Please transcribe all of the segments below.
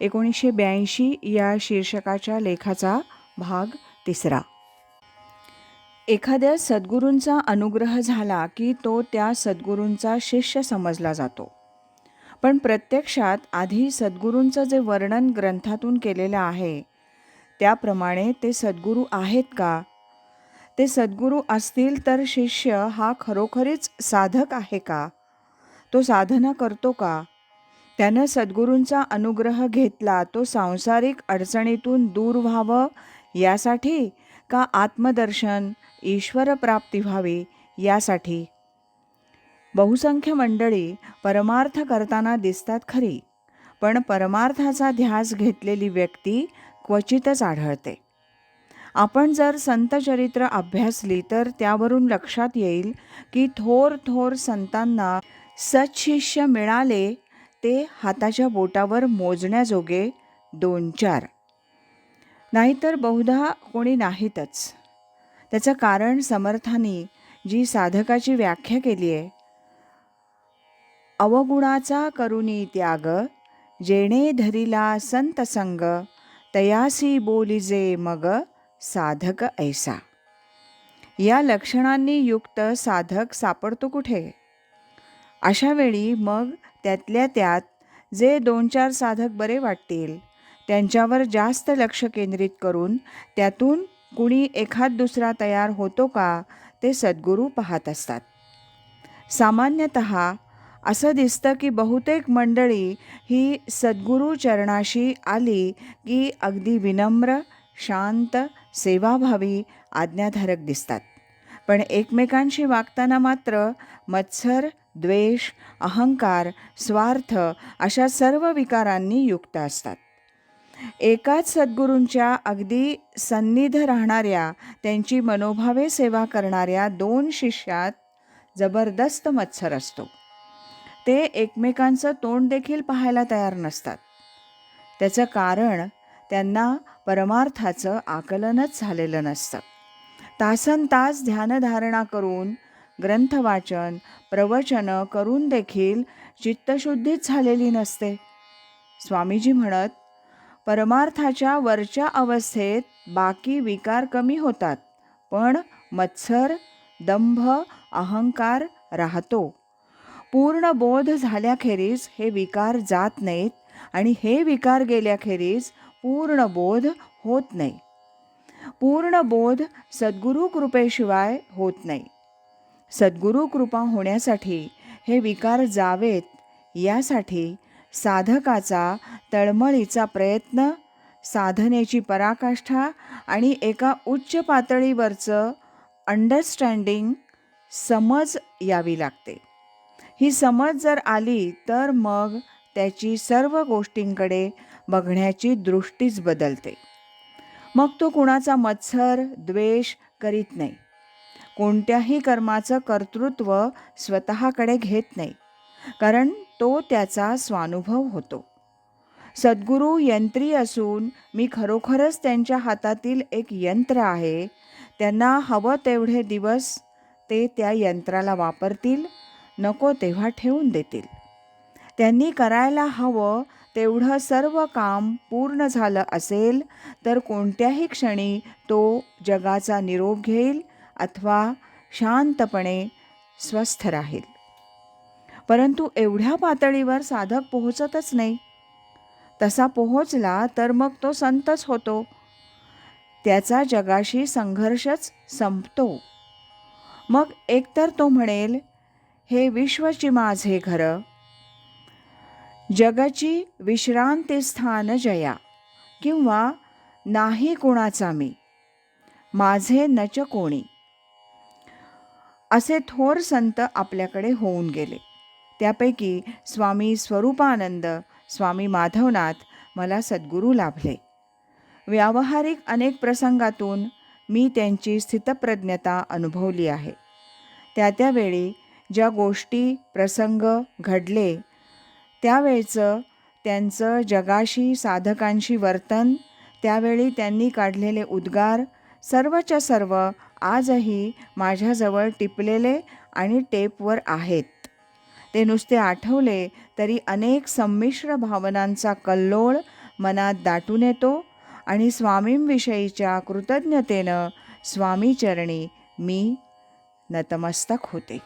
एकोणीसशे ब्याऐंशी या शीर्षकाच्या लेखाचा भाग तिसरा. एखाद्या सद्गुरूंचा अनुग्रह झाला की तो त्या सद्गुरूंचा शिष्य समजला जातो. पण प्रत्यक्षात आधी सद्गुरूंचं जे वर्णन ग्रंथातून केलेलं आहे त्याप्रमाणे ते सद्गुरू आहेत का? ते सद्गुरू असतील तर शिष्य हा खरोखरीच साधक आहे का? तो साधना करतो का? त्यानं सद्गुरूंचा अनुग्रह घेतला तो सांसारिक अडचणीतून दूर व्हावं यासाठी का आत्मदर्शन ईश्वरप्राप्ती व्हावी यासाठी? बहुसंख्य मंडळी परमार्थ करताना दिसतात खरी पण परमार्थाचा ध्यास घेतलेली व्यक्ती क्वचितच आढळते. आपण जर संतचरित्र अभ्यासली तर त्यावरून लक्षात येईल की थोर थोर संतांना सत्शिष्य मिळाले ते हाताच्या बोटावर मोजण्याजोगे दोन चार. नाहीतर बहुधा कोणी नाहीतच. त्याचं कारण समर्थांनी जी साधकाची व्याख्या केली आहे अवगुणाचा करुणी त्याग जेणे धरिला संत संग तयासी बोलिजे मग साधक ऐसा. या लक्षणांनी युक्त साधक सापडतो कुठे? अशा वेळी मग त्यातल्या त्यात जे दोन चार साधक बरे वाटतील त्यांच्यावर जास्त लक्ष केंद्रित करून त्यातून कुणी एखाद दुसरा तयार होतो का ते सद्गुरू पाहत असतात. सामान्यतः असं दिसतं की बहुतेक मंडळी ही सद्गुरू चरणाशी आली की अगदी विनम्र शांत सेवाभावी आज्ञाधारक दिसतात. पण एकमेकांशी वागताना मात्र मत्सर द्वेष अहंकार स्वार्थ अशा सर्व विकारांनी युक्त असतात. एकाच सद्गुरूंच्या अगदी सन्निध राहणाऱ्या त्यांची मनोभावे सेवा करणाऱ्या दोन शिष्यात जबरदस्त मत्सर असतो. ते एकमेकांचं तोंड देखील पाहायला तयार नसतात. त्याचं कारण त्यांना परमार्थाचं आकलनच झालेलं नसतं. तासन तास ध्यानधारणा करून ग्रंथवाचन प्रवचनं करून देखील चित्तशुद्धीच झालेली नसते. स्वामीजी म्हणत परमार्थाच्या वरच्या अवस्थेत बाकी विकार कमी होतात पण मत्सर दंभ अहंकार राहतो. पूर्ण बोध झाल्याखेरीज हे विकार जात नाहीत आणि हे विकार गेल्याखेरीज पूर्ण बोध होत नाही. पूर्ण बोध सद्गुरू कृपेशिवाय होत नाही. सद्गुरू कृपा होण्यासाठी हे विकार जावेत यासाठी साधकाचा तळमळीचा प्रयत्न साधनेची पराकाष्ठा आणि एका उच्च पातळीवरचं अंडरस्टँडिंग समज यावी लागते. ही समज जर आली तर मग त्याची सर्व गोष्टींकडे बघण्याची दृष्टीच बदलते. मग तो कुणाचा मत्सर द्वेष करीत नाही. कोणत्याही कर्माचं कर्तृत्व स्वतःकडे घेत नाही कारण तो त्याचा स्वानुभव होतो. सद्गुरू यंत्री असून मी खरोखरच त्यांच्या हातातील एक यंत्र आहे त्यांना हवं तेवढे दिवस ते त्या यंत्राला वापरतील नको तेव्हा ठेवून देतील. त्यांनी करायला हवं तेवढं सर्व काम पूर्ण झालं असेल तर कोणत्याही क्षणी तो जगाचा निरोप घेईल अथवा शांतपणे स्वस्थ राहील. परंतु एवढ्या पातळीवर साधक पोहोचतच नाही. तसा पोहोचला तर मग तो संतच होतो. त्याचा जगाशी संघर्षच संपतो. मग एकतर तो म्हणेल हे विश्वची माझे घर जगाची विश्रांतीस्थान जया किंवा नाही कोणाचा मी माझे नच कोणी असे थोर संत आपल्याकडे होऊन गेले. त्यापैकी स्वामी स्वरूपानंद स्वामी माधवनाथ मला सद्गुरू लाभले. व्यावहारिक अनेक प्रसंगातून मी त्यांची स्थितप्रज्ञता अनुभवली आहे. त्या त्यावेळी ज्या गोष्टी प्रसंग घडले त्यावेळचं त्यांचं जगाशी साधकांशी वर्तन त्यावेळी त्यांनी काढलेले उद्गार सर्वच्या सर्व आजही माझ्याजवळ टिपलेले आणि टेपवर आहेत. ते नुसते आठवले तरी अनेक संमिश्र भावनांचा कल्लोळ मनात दाटून येतो आणि स्वामींविषयीच्या कृतज्ञतेनं स्वामीचरणी मी नतमस्तक होते.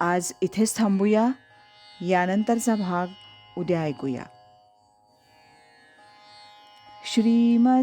आज इथेच थांबूया. यानंतरचा भाग उद्या ऐकूया. श्रीमत